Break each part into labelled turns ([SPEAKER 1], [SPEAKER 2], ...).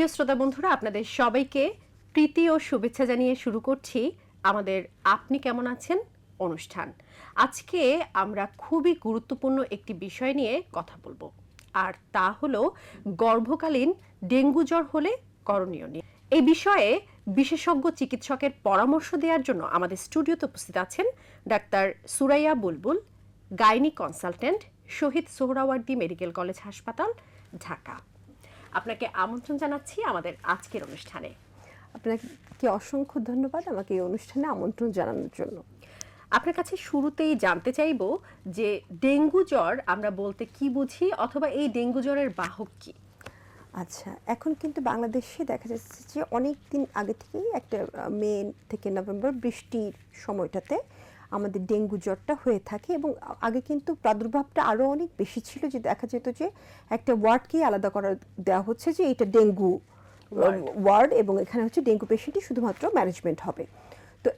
[SPEAKER 1] প্রিয় শ্রোতা বন্ধুরা, আপনাদের সবাইকে প্রীতি ও শুভেচ্ছা জানিয়ে শুরু করছি আমাদের আপনি কেমন আছেন অনুষ্ঠান। আজকে আমরা খুবই গুরুত্বপূর্ণ একটি বিষয় নিয়ে কথা বলব, আর তা হলো গর্ভকালীন ডেঙ্গু জ্বর হলে করণীয় নিয়ে। এই বিষয়ে বিশেষজ্ঞ চিকিৎসকের পরামর্শ দেওয়ার জন্য আমাদের স্টুডিওতে উপস্থিত আছেন doctor Suraiya Bulbul, gynae consultant Shaheed Suhrawardy medical college হাসপাতাল, ঢাকা। আপনাকে আমন্ত্রণ জানাচ্ছি আমাদের আজকের অনুষ্ঠানে।
[SPEAKER 2] আপনাকে অসংখ্য ধন্যবাদ আমাকে এই অনুষ্ঠানে আমন্ত্রণ জানানোর জন্য।
[SPEAKER 1] আপনার কাছে শুরুতেই জানতে চাইব যে ডেঙ্গু জ্বর আমরা বলতে কি বুঝি অথবা এই ডেঙ্গু জ্বরের বাহক কি?
[SPEAKER 2] আচ্ছা এখন কিন্তু বাংলাদেশে দেখা যাচ্ছে যে অনেক দিন আগে থেকেই একটা মে থেকে নভেম্বর বৃষ্টির সময়টাতে আমাদের ডেঙ্গু জ্বরটা হয়ে থাকে এবং আগে কিন্তু প্রাদুর্ভাবটা আরও অনেক বেশি ছিল যে দেখা যেত যে একটা ওয়ার্ডকেই আলাদা করা দেওয়া হচ্ছে যে এটা ডেঙ্গু ওয়ার্ড এবং এখানে হচ্ছে ডেঙ্গু পেশেন্টই শুধুমাত্র ম্যানেজমেন্ট হবে। তো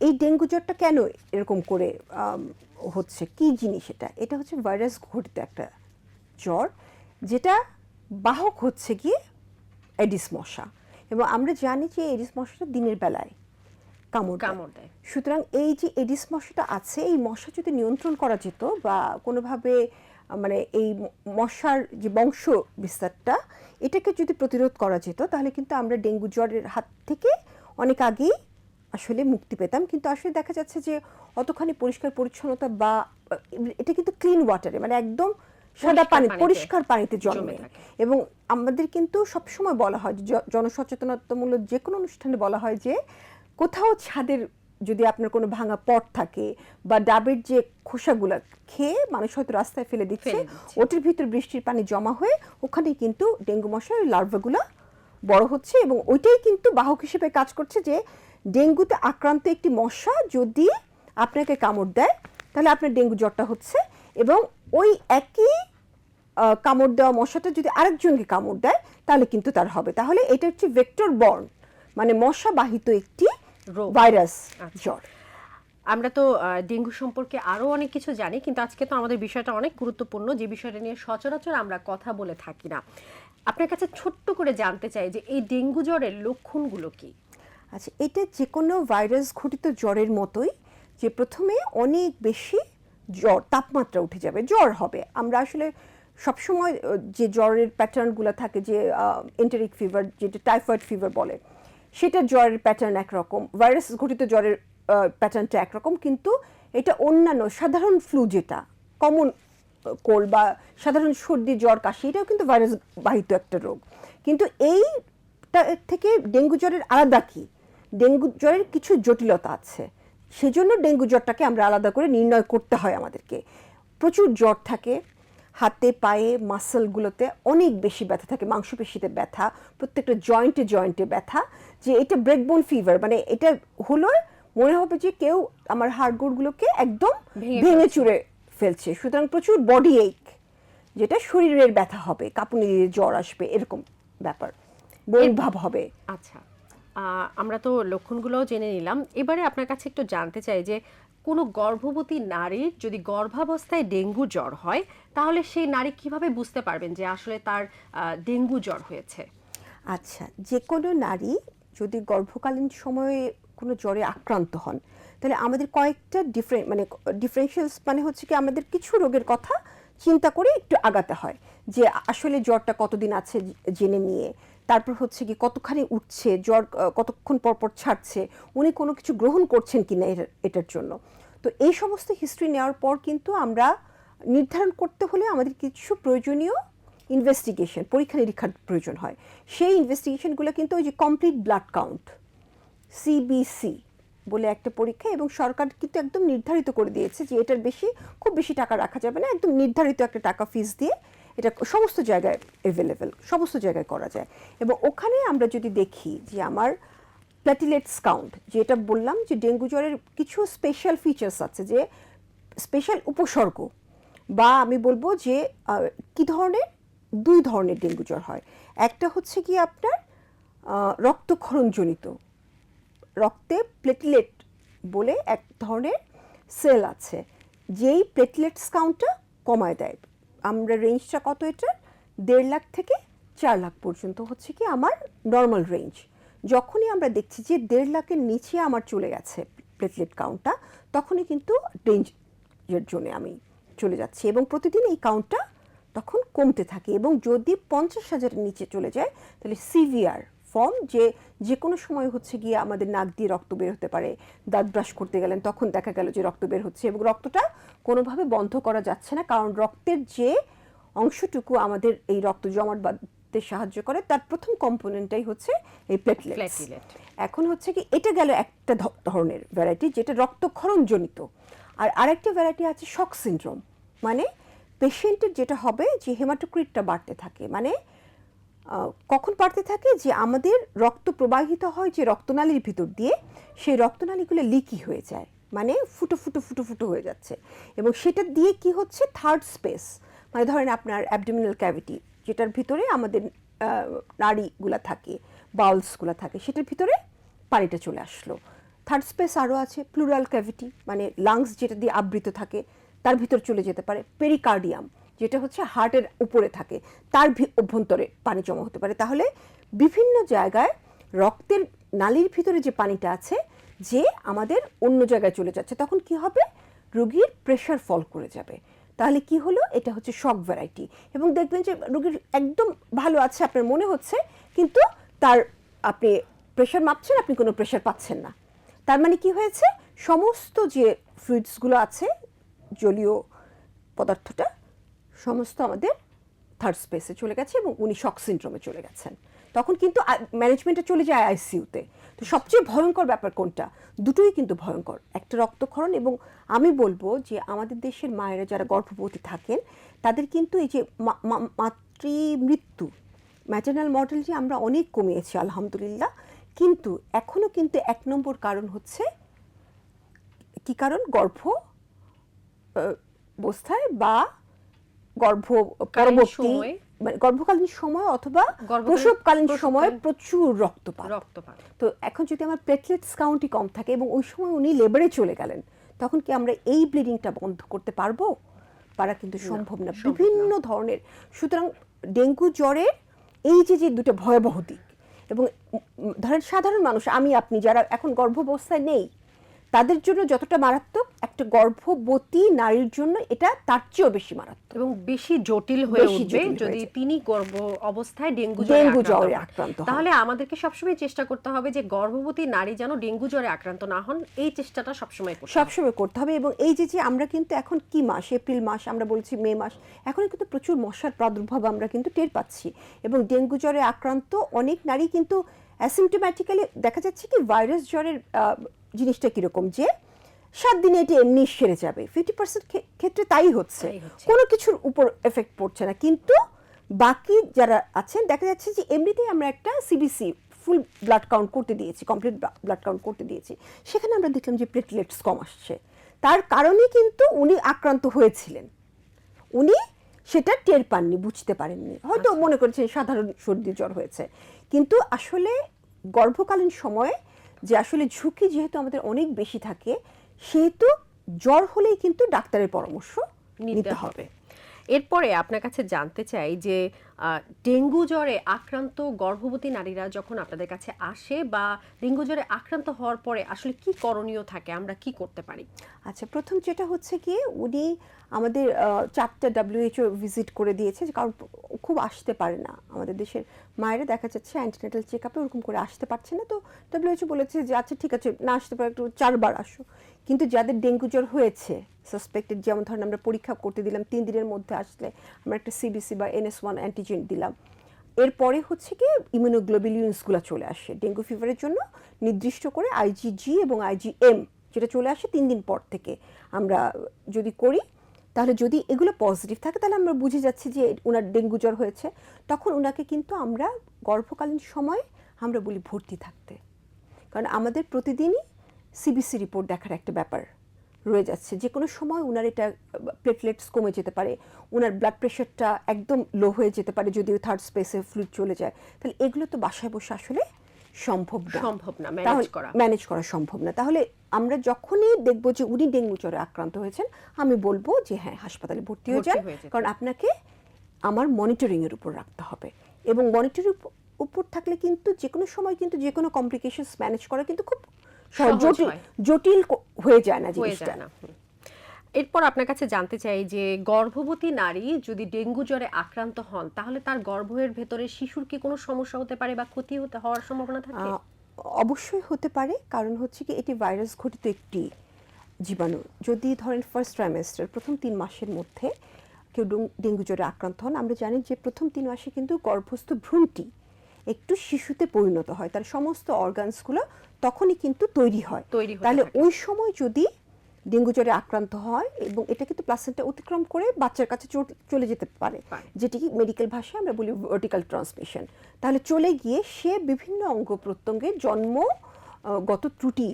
[SPEAKER 2] এই ডেঙ্গু জ্বরটা কেন এরকম করে হচ্ছে? কি জিনিস এটা? এটা হচ্ছে ভাইরাস ঘটিত একটা জ্বর যেটা বাহক হচ্ছে গিয়ে এডিস মশা এবং আমরা জানি যে এডিস মশাটা দিনের বেলায় কামড়
[SPEAKER 1] কামড় দেয়।
[SPEAKER 2] সুতরাং এই যে এডিস মশাটা আছে এই মশা যদি নিয়ন্ত্রণ করা যেত বা কোনোভাবে মানে এই মশার যে বংশ বিস্তারটা এটাকে যদি প্রতিরোধ করা যেত তাহলে কিন্তু আমরা ডেঙ্গু জ্বরের হাত থেকে অনেক আগেই আসলে মুক্তি পেতাম। কিন্তু আসলে দেখা যাচ্ছে যে অতখানি পরিষ্কার পরিচ্ছন্নতা বা এটা কিন্তু ক্লিন ওয়াটারে মানে একদম সাদা পানি পরিষ্কার পানিতে জন্মে। এবং আমাদের কিন্তু সবসময় বলা হয় জনসচেতনতামূলক যে কোনো অনুষ্ঠানে বলা হয় যে কোথাও ছাদের যদি আপনার কোনো ভাঙা পট থাকে বা ডাবের যে খোসাগুলো খেয়ে মানুষ হয়তো রাস্তায় ফেলে দিচ্ছে ওটির ভিতর বৃষ্টির পানি জমা হয়ে ওখানে কিন্তু ডেঙ্গু মশার লার্ভাগুলো বড় হচ্ছে এবং ওইটাই কিন্তু বাহক হিসেবে কাজ করছে যে ডেঙ্গুতে আক্রান্ত একটি মশা যদি আপনাকে কামড় দেয় তাহলে আপনার ডেঙ্গু জ্বরটা হচ্ছে এবং ওই একই কামড় দেওয়া মশাটা যদি আরেকজনকে কামড় দেয় তাহলে কিন্তু তার হবে তাহলে এটা হচ্ছে ভেক্টর বর্ন মানে মশা বাহিত একটি। ভাইরাস
[SPEAKER 1] আচ্ছা।
[SPEAKER 2] জ্বর।
[SPEAKER 1] আমরা তো ডেঙ্গু সম্পর্কে আরও অনেক কিছু জানি কিন্তু আজকে তো আমাদের বিষয়টা অনেক গুরুত্বপূর্ণ যে বিষয়টা নিয়ে সচরাচর আমরা কথা বলে থাকি না। আপনার কাছে ছোট্ট করে জানতে চাই যে এই ডেঙ্গু জ্বরের লক্ষণগুলো কি?
[SPEAKER 2] আচ্ছা এটা যে কোনো ভাইরাস ঘটিত জ্বরের মতোই যে প্রথমে অনেক বেশি জ্বর তাপমাত্রা উঠে যাবে জ্বর হবে। আমরা আসলে সবসময় যে জ্বরের প্যাটার্নগুলো থাকে যে এন্টারিক ফিভার যেটা টাইফয়েড ফিভার বলে সেটা জ্বরের প্যাটার্ন একরকম ভাইরাস ঘটিত জ্বরের প্যাটার্নটা একরকম, কিন্তু এটা অন্যান্য সাধারণ ফ্লু যেটা কমন কোল বা সাধারণ সর্দি, জ্বর, কাশি, এটাও কিন্তু ভাইরাস বাহিত একটা রোগ। কিন্তু এইটা থেকে ডেঙ্গু জ্বরের আলাদা কি? ডেঙ্গু জ্বরের কিছু জটিলতা আছে, সেজন্য ডেঙ্গু জ্বরটাকে আমরা আলাদা করে নির্ণয় করতে হয় আমাদেরকে। প্রচুর জ্বর থাকে হাতে পায়ে মাসলগুলোতে অনেক বেশি ব্যথা থাকে মাংসপেশিতে ব্যথা প্রত্যেকটা জয়েন্টে জয়েন্টে ব্যথা যে এটা ব্রেকবোন ফিভার মানে এটা হলো মনে হবে যে কেউ আমার হাড়গোড়গুলোকে একদম
[SPEAKER 1] ভেঙে
[SPEAKER 2] চুরে ফেলছে। সুতরাং প্রচুর বডি এক যেটা শরীরের ব্যথা হবে কাঁপুনি দিয়ে জ্বর আসবে এরকম ব্যাপার। বৈভাব হবে।
[SPEAKER 1] আচ্ছা। আমরা তো লক্ষণগুলোও জেনে নিলাম। এবারে আপনার কাছে একটু জানতে চাই যে, কোনো গর্ভবতী নারীর যদি গর্ভাবস্থায় ডেঙ্গু জ্বর হয়, তাহলে সেই নারী কীভাবে বুঝতে পারবেন যে আসলে তার ডেঙ্গু জ্বর হয়েছে?
[SPEAKER 2] আচ্ছা যে কোনো নারী যদি গর্ভকালীন সময়ে কোনো জ্বরে আক্রান্ত হন, তাহলে আমাদের কয়েকটা ডিফারেন্ট মানে ডিফারেন্সিয়ালস মানে হচ্ছে কি, আমাদের কিছু রোগের কথা চিন্তা করে একটু আগাতে হয়। যে আসলে জ্বরটা কতদিন আছে জেনে নিয়ে, তারপর হচ্ছে কি কতখানি উঠছে, জ্বর কতক্ষণ পর পর ছাড়ছে, উনি কোনো কিছু গ্রহণ করছেন কিনা এটার- এটার জন্য। তো এই সমস্ত হিস্ট্রি নেওয়ার পর কিন্তু আমরা নির্ধারণ করতে হলে আমাদের কিছু প্রয়োজনীয় ইনভেস্টিগেশন পরীক্ষা নিরীক্ষার প্রয়োজন হয়। সেই ইনভেস্টিগেশনগুলো কিন্তু ওই যে কমপ্লিট ব্লাড কাউন্ট সিবিসি বলে একটা পরীক্ষা এবং সরকার কিন্তু একদম নির্ধারিত করে দিয়েছে যে এটার বেশি, খুব বেশি টাকা রাখা যাবে না, একদম নির্ধারিত একটা টাকা ফিস দিয়ে এটা সমস্ত জায়গায় অ্যাভেলেবেল সমস্ত জায়গায় করা যায়। এবং ওখানে আমরা যদি দেখি যে আমার প্ল্যাটিলেটস কাউন্ট যেটা বললাম যে ডেঙ্গু জ্বরের কিছু স্পেশাল ফিচার্স আছে যে স্পেশাল উপসর্গ, বা আমি বলব যে কি ধরনের? দুই ধরনের ডেঙ্গু জ্বর হয়। একটা হচ্ছে কি আপনার রক্তক্ষরণজনিত রক্তে প্লেটলেট বলে এক ধরনের সেল আছে, যেই প্লেটলেটস কাউন্টটা কমায় দেয়। আমরা রেঞ্জটা কত এটা? দেড় লাখ থেকে চার লাখ পর্যন্ত হচ্ছে কি আমার নর্মাল রেঞ্জ যখনই আমরা দেখছি যে দেড় লাখের নিচে আমার চলে গেছে প্লেটলেট কাউন্টটা তখনই কিন্তু ডেঞ্জের জন্যে আমি চলে যাচ্ছি এবং প্রতিদিন এই কাউন্টটা তখন কমতে থাকে এবং যদি পঞ্চাশ হাজারের নিচে চলে যায়, তাহলে সিভিয়ার ফর্ম যে যে কোনো সময় হচ্ছে গিয়ে আমাদের নাক দিয়ে রক্ত বের হতে পারে। দাঁত ব্রাশ করতে গেলেন তখন দেখা গেল যে রক্ত বের হচ্ছে এবং রক্তটা কোনোভাবে বন্ধ করা যাচ্ছে না কারণ রক্তের যে অংশটুকু আমাদের এই রক্ত জমাট বাঁধতে সাহায্য করে তার প্রথম কম্পোনেন্টটাই হচ্ছে এই প্লেটলেট এখন হচ্ছে কি এটা গেল একটা ধরনের ভ্যারাইটি যেটা রক্তক্ষরণ জনিত আর আরেকটা ভ্যারাইটি আছে শক সিনড্রোম মানে পেশেন্টের যেটা হবে যে হেমাটোক্রিটটা বাড়তে থাকে মানে কখন বাড়তে থাকে যে আমাদের রক্ত প্রবাহিত হয় যে রক্তনালীর ভিতর দিয়ে, সেই রক্তনালীগুলো লিকি হয়ে যায় মানে ফুটো ফুটো ফুটো ফুটো হয়ে যাচ্ছে। এবং সেটা দিয়ে কি হচ্ছে? থার্ড স্পেস মানে ধরেন আপনার অ্যাবডোমিনাল ক্যাভিটি যেটার ভিতরে আমাদের নাড়িগুলা থাকে, বাউলসগুলো থাকে, সেটার ভিতরে পানিটা চলে আসলো। থার্ড স্পেস আরও আছে প্লুরাল ক্যাভিটি মানে লাংস যেটা দিয়ে আবৃত থাকে, তার ভিতর চলে যেতে পারে পেরিকার্ডিয়াম যেটা হচ্ছে হার্টের উপরে থাকে। তার অভ্যন্তরে পানি জমা হতে পারে। তাহলে বিভিন্ন জায়গায় রক্তের নালীর ভিতরে যে পানিটা আছে, যে আমাদের অন্য জায়গায় চলে যাচ্ছে, তখন কি হবে? রোগীর প্রেশার ফল করে যাবে। তাহলে কি হলো? এটা হচ্ছে শক ভ্যারাইটি এবং দেখবেন যে রোগীর একদম ভালো আছে আপনার মনে হচ্ছে, কিন্তু তার আপনি প্রেশার মাপছেন, আপনি কোনো প্রেশার পাচ্ছেন না। তার মানে কি হয়েছে? সমস্ত যে ফ্লুইডসগুলো আছে, জলীয় পদার্থটা সমস্ত আমাদের থার্ড স্পেসে চলে গেছে এবং উনি শক সিনড্রোমে চলে গেছেন। তখন কিন্তু ম্যানেজমেন্টে চলে যায় আইসিইউতে তো। সবচেয়ে ভয়ঙ্কর ব্যাপার কোনটা? দুটোই কিন্তু ভয়ঙ্কর। একটা রক্তক্ষরণ এবং আমি বলব যে আমাদের দেশের মায়েরা যারা গর্ভবতী থাকেন, তাদের কিন্তু এই যে মাতৃ মৃত্যু ম্যাটার্নাল মর্টালিটি আমরা অনেক কমিয়েছি, আলহামদুলিল্লাহ। কিন্তু এখনও কিন্তু এক নম্বর কারণ হচ্ছে, কি কারণ? গর্ভ অবস্থায় বা গর্ভ পরবর্তী
[SPEAKER 1] সময়ে।
[SPEAKER 2] মানে গর্ভকালীন সময় অথবা প্রসবকালীন সময়ে প্রচুর রক্তপাত।
[SPEAKER 1] রক্তপাত।
[SPEAKER 2] তো এখন যদি আমার প্লেটলেটস কাউন্টই কম থাকে এবং ওই সময় উনি লেবারে চলে গেলেন তখন কি আমরা এই ব্লিডিংটা বন্ধ করতে পারব? পারা কিন্তু সম্ভব না। বিভিন্ন ধরনের সুতরাং ডেঙ্গু জ্বরের এই যে যে দুটো ভয়াবহ দিক এবং ধরেন সাধারণ মানুষ আমি আপনি যারা এখন গর্ভাবস্থায় নেই তাদের জন্য যতটা মারাত্মক একটা গর্ভবতী নারীর জন্য এটা তার চেয়েও বেশি মারাত্মক।
[SPEAKER 1] এবং বেশি জটিল হয়ে উঠবে যদি তিনি গর্ভ অবস্থায় ডেঙ্গু
[SPEAKER 2] ডেঙ্গু
[SPEAKER 1] জ্বরে আক্রান্ত। তাহলে আমাদেরকে সবসময় চেষ্টা করতে হবে যে গর্ভবতী নারী যেন ডেঙ্গু জ্বরে আক্রান্ত না হন এই চেষ্টাটা সবসময় করতে হবে।
[SPEAKER 2] সবসময় করতে হবে এবং এই যে যে আমরা কিন্তু এখন কি মাস? এপ্রিল মাস আমরা বলছি মে মাস এখন কিন্তু প্রচুর মশার প্রাদুর্ভাব আমরা কিন্তু টের পাচ্ছি। এবং ডেঙ্গু জ্বরে আক্রান্ত অনেক নারী কিন্তু অ্যাসিমটোম্যাটিক্যালি দেখা যাচ্ছে কি ভাইরাস জ্বরের জিনিসটা কীরকম যে সাত দিনে এটি এমনি সেরে যাবে। ফিফটি পার্সেন্ট ক্ষেত্রে তাই হচ্ছে। কোনো কিছুর উপর এফেক্ট পড়ছে না। কিন্তু বাকি যারা আছেন দেখা যাচ্ছে যে এমনিতেই আমরা একটা সিবিসি ফুল ব্লাড কাউন্ট করতে দিয়েছি কমপ্লিট ব্লাড কাউন্ট করতে দিয়েছি। সেখানে আমরা দেখলাম যে প্লেটলেটস কম আসছে। তার কারণে কিন্তু উনি আক্রান্ত হয়েছিলেন। উনি সেটা টের পাননি বুঝতে পারেননি। হয়তো মনে করেছেন সাধারণ সর্দি জ্বর হয়েছে। কিন্তু আসলে গর্ভকালীন সময়ে যে আসলে ঝুঁকি যেহেতু আমাদের অনেক বেশি থাকে সেহেতু জ্বর হলেই কিন্তু ডাক্তারের পরামর্শ নিতে হবে।
[SPEAKER 1] এরপরে আপনার কাছে জানতে চাই যে ডেঙ্গু জ্বরে আক্রান্ত গর্ভবতী নারীরা যখন আপনাদের কাছে আসে বা ডেঙ্গু জ্বরে আক্রান্ত হওয়ার পরে আসলে কি করণীয় থাকে, আমরা কি করতে পারি?
[SPEAKER 2] আচ্ছা প্রথম যেটা হচ্ছে কি, উনি আমাদের চারটা ডাব্লিউএইচও ভিজিট করে দিয়েছে কারণ খুব আসতে পারে না। আমাদের দেশের মায়েরা দেখা যাচ্ছে অ্যান্টিনেটাল চেক আপে ওরকম করে আসতে পারছে না, তো ডাব্লিউএইচও বলেছে যে আচ্ছা ঠিক আছে, না আসতে পারে, একটু চারবার আসো। কিন্তু যাদের ডেঙ্গু জ্বর হয়েছে সাসপেক্টেড যেমন ধরেন আমরা পরীক্ষা করতে দিলাম, তিন দিনের মধ্যে আসলে আমরা একটা সিবিসি বা এনএস ওয়ান অ্যান্টিজেন দিলাম। এরপরে হচ্ছে কি ইমিউনোগ্লোবিলিউন্সগুলো চলে আসে। ডেঙ্গু ফিভারের জন্য নির্দিষ্ট করে আইজিজি এবং আইজিএম যেটা চলে আসে তিন দিন পর থেকে আমরা যদি করি, তাহলে যদি এগুলো পজিটিভ থাকে, তাহলে আমরা বুঝে যাচ্ছি যে ওনার ডেঙ্গু জ্বর হয়েছে। তখন ওনাকে কিন্তু আমরা গর্ভকালীন সময় আমরা বলি ভর্তি থাকতে। কারণ আমাদের প্রতিদিনই সিবিসি রিপোর্ট দেখার একটা ব্যাপার। রয়ে যাচ্ছে। যে কোনো সময় ওনার এটা প্লেটলেটস কমে যেতে পারে ওনার ব্লাড প্রেশারটা একদম লো হয়ে যেতে পারে যদি থার্ড স্পেসে ফ্লুইড চলে যায়। তাহলে এগুলো তো বাসায় বসে আসলে সম্ভব না।
[SPEAKER 1] সম্ভব না ম্যানেজ করা।
[SPEAKER 2] ম্যানেজ করা সম্ভব না। তাহলে আমরা যখনই দেখব যে উনি ডেঙ্গু জ্বরে আক্রান্ত হয়েছেন আমি বলব যে হ্যাঁ হাসপাতালে ভর্তি হয়ে যান কারণ আপনাকে আমার মনিটরিং এর উপর রাখতে হবে। এবং মনিটরের উপর থাকলে কিন্তু যে কোনো সময় কিন্তু যে কোনো কমপ্লিকেশনস ম্যানেজ করা কিন্তু খুব জটিল জটিল হয়ে যায় না
[SPEAKER 1] হয়ে
[SPEAKER 2] জিনিসটা।
[SPEAKER 1] এরপর আপনার কাছে জানতে চাই যে গর্ভবতী নারী যদি ডেঙ্গু জ্বরে আক্রান্ত হন তাহলে তার গর্ভের ভেতরে শিশুর কি কোনো সমস্যা হতে পারে বা ক্ষতি হতে হওয়ার সম্ভাবনা থাকে?
[SPEAKER 2] অবশ্যই হতে পারে। কারণ হচ্ছে কি এটি ভাইরাস ঘটিত একটি জীবাণু। যদি ধরেন ফার্স্ট ট্রাইমেস্টার প্রথম তিন মাসের মধ্যে কেউ ডেঙ্গু- ডেঙ্গু জ্বরে আক্রান্ত হন আমরা জানি যে প্রথম তিন মাসে কিন্তু গর্ভস্থ ভ্রূণটি একটু শিশুতে পরিণত হয় তার সমস্ত অর্গানসগুলো তখনই কিন্তু তৈরি হয়।
[SPEAKER 1] তৈরি
[SPEAKER 2] তাহলে ওই সময় যদি ডেঙ্গু জ্বরে আক্রান্ত হয় এবং এটা কিন্তু প্লাসেন্টা অতিক্রম করে বাচ্চার কাছে চলে যেতে পারে
[SPEAKER 1] পারে।
[SPEAKER 2] যেটি মেডিকেল ভাষায় আমরা বলি ভার্টিক্যাল ট্রান্সমিশন তাহলে চলে গিয়ে সে বিভিন্ন অঙ্গ প্রত্যঙ্গে জন্মগত ত্রুটি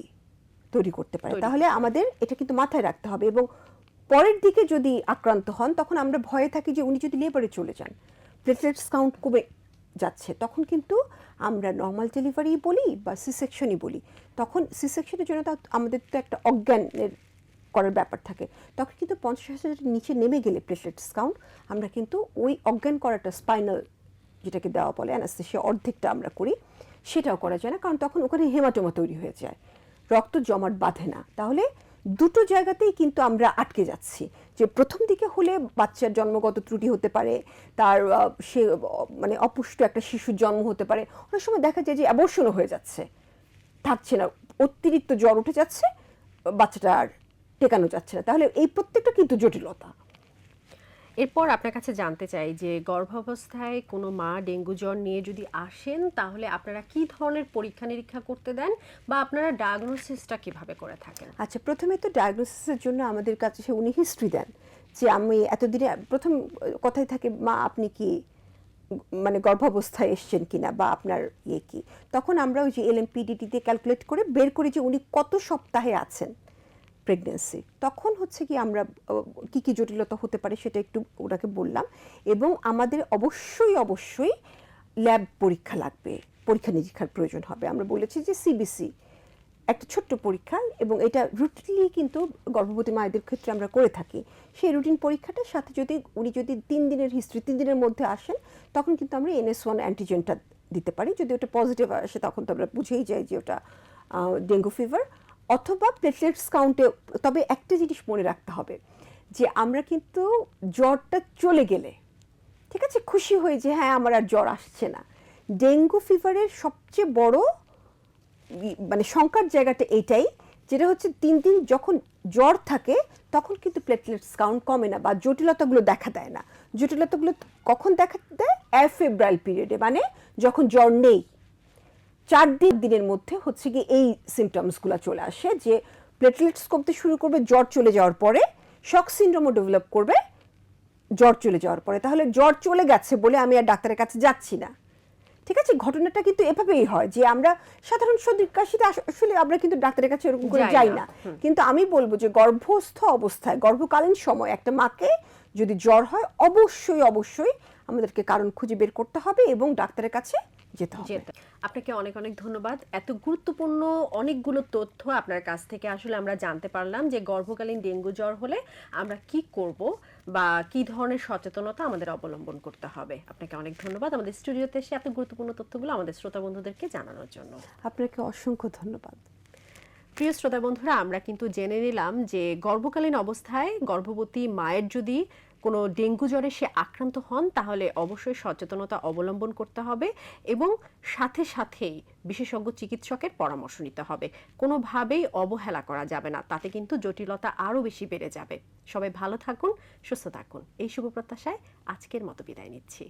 [SPEAKER 2] তৈরি করতে পারে। তাহলে আমাদের এটা কিন্তু মাথায় রাখতে হবে এবং পরের দিকে যদি আক্রান্ত হন তখন আমরা ভয়ে থাকি যে উনি যদি লেবারে চলে যান প্লেটলেটস কাউন্ট কমে যাচ্ছে, তখন কিন্তু আমরা নর্মাল ডেলিভারি বলি বা সি সেকশনই বলি। তখন সি সেকশনের জন্য তো আমাদের তো একটা অজ্ঞানের করার ব্যাপার থাকে। তখন কিন্তু পঞ্চাশ হাজারের নিচে নেমে গেলে প্লেটলেটস কাউন্ট আমরা কিন্তু ওই অজ্ঞান করাটা স্পাইনাল যেটাকে দেওয়া বলে অ্যানাস্থেশিয়া অর্ধেকটা আমরা করি, সেটাও করা যায় না, কারণ তখন ওখানে হেমাটোমা তৈরি হয়ে যায়। রক্ত জমাট বাঁধে না। তাহলে দুটো জায়গাতেই কিন্তু আমরা আটকে যাচ্ছি। যে প্রথম দিকে হলে বাচ্চার জন্মগত ত্রুটি হতে পারে, তার সে মানে অপুষ্ট একটা শিশুর জন্ম হতে পারে। অনেক সময় দেখা যায় যে অ্যাবর্শনও হয়ে যাচ্ছে। থাকছে না, অতিরিক্ত জ্বর উঠে যাচ্ছে, বাচ্চাটা আর টেকানো যাচ্ছে না। তাহলে এই প্রত্যেকটা কিন্তু জটিলতা।
[SPEAKER 1] এরপর আপনার কাছে জানতে চাই যে গর্ভাবস্থায় কোনো মা ডেঙ্গু জ্বর নিয়ে যদি আসেন, তাহলে আপনারা কি ধরনের পরীক্ষা নিরীক্ষা করতে দেন বা আপনারা ডায়াগনোসিসটা কীভাবে করে থাকেন?
[SPEAKER 2] আচ্ছা প্রথমে তো ডায়াগনোসিসের জন্য আমাদের কাছে সে উনি হিস্ট্রি দেন যে আমি এতদিনে, প্রথম কথাই থাকে, মা, আপনি কি মানে গর্ভাবস্থায় এসছেন কিনা বা আপনার ইয়ে কি? তখন আমরা ওই যে এলএমপিডিটিতে ক্যালকুলেট করে বের করি যে উনি কত সপ্তাহে আছেন। প্রেগনেন্সি তখন হচ্ছে কি আমরা কি কি জটিলতা হতে পারে সেটা একটু ওনাকে বললাম এবং আমাদের অবশ্যই অবশ্যই ল্যাব পরীক্ষা লাগবে, পরীক্ষা নিরীক্ষার প্রয়োজন হবে। আমরা বলেছি যে সিবিসি একটা ছোট্ট পরীক্ষা এবং এটা রুটিনলি কিন্তু গর্ভবতী মায়েদের ক্ষেত্রে আমরা করে থাকি। সেই রুটিন পরীক্ষাটার সাথে যদি উনি যদি তিন দিনের হিস্ট্রি তিন দিনের মধ্যে আসেন, তখন কিন্তু আমরা এনএস ওয়ান অ্যান্টিজেনটা দিতে পারি। যদি ওটা পজিটিভ আসে, তখন তো আমরা বুঝেই যাই যে ওটা ডেঙ্গু ফিভার অথবা প্লেটলেটস কাউন্টে তবে একটা জিনিস মনে রাখতে হবে, যে আমরা কিন্তু জ্বরটা চলে গেলে, ঠিক আছে, খুশি হয়ে যে হ্যাঁ আমার আর জ্বর আসছে না। ডেঙ্গু ফিভারের সবচেয়ে বড় মানে শঙ্কার জায়গাটা এটাই, যেটা হচ্ছে তিন দিন যখন জ্বর থাকে, তখন কিন্তু প্লেটলেটস কাউন্ট কমে না বা জটিলতাগুলো দেখা দেয় না। জটিলতাগুলো কখন দেখা দেয়? অ্যাফেব্রাইল পিরিয়ডে মানে যখন জ্বর নেই চার দিন দিনের মধ্যে হচ্ছে কি এই সিমটমসগুলো চলে আসে যে প্লেটলেটস কমতে শুরু করবে জ্বর চলে যাওয়ার পরে শক সিন্ড্রোমও ডেভেলপ করবে জ্বর চলে যাওয়ার পরে। তাহলে জ্বর চলে গেছে বলে আমি আর ডাক্তারের কাছে যাচ্ছি না। ঠিক আছে? ঘটনাটা কিন্তু এভাবেই হয় যে আমরা সাধারণ সর্দি কাশিতে আস- আসলে আমরা কিন্তু ডাক্তারের কাছে এরকম করে
[SPEAKER 1] যাই না।
[SPEAKER 2] কিন্তু আমি বলব যে গর্ভস্থ অবস্থায় গর্ভকালীন সময় একটা মাকে যদি জ্বর হয় অবশ্যই অবশ্যই আমাদেরকে কারণ খুঁজে বের করতে হবে এবং ডাক্তারের কাছে যেতে হবে।
[SPEAKER 1] আপনাকে অনেক অনেক ধন্যবাদ। এত গুরুত্বপূর্ণ অনেকগুলো তথ্য আপনার কাছ থেকে আসলে আমরা জানতে পারলাম যে গর্ভকালীন ডেঙ্গু জ্বর হলে আমরা কি করব বা কি ধরনের সচেতনতা আমাদের অবলম্বন করতে হবে। আপনাকে অনেক ধন্যবাদ আমাদের স্টুডিওতে এসে এত গুরুত্বপূর্ণ তথ্যগুলো আমাদের শ্রোতা বন্ধুদেরকে জানানোর জন্য।
[SPEAKER 2] আপনাকে অসংখ্য ধন্যবাদ।
[SPEAKER 1] প্রিয় শ্রোতা বন্ধুরা আমরা কিন্তু জেনে নিলাম যে গর্ভকালীন অবস্থায় গর্ভবতী মায়ের যদি কোনো ডেঙ্গু জ্বরে সে আক্রান্ত হন, তাহলে অবশ্যই সচেতনতা অবলম্বন করতে হবে এবং সাথে সাথেই বিশেষজ্ঞ চিকিৎসকের পরামর্শ নিতে হবে। কোনোভাবেই অবহেলা করা যাবে না, তাতে কিন্তু জটিলতা আরও বেশি বেড়ে যাবে। সবাই ভালো থাকুন, সুস্থ থাকুন। এই শুভ প্রত্যাশায় আজকের মতো বিদায় নিচ্ছি।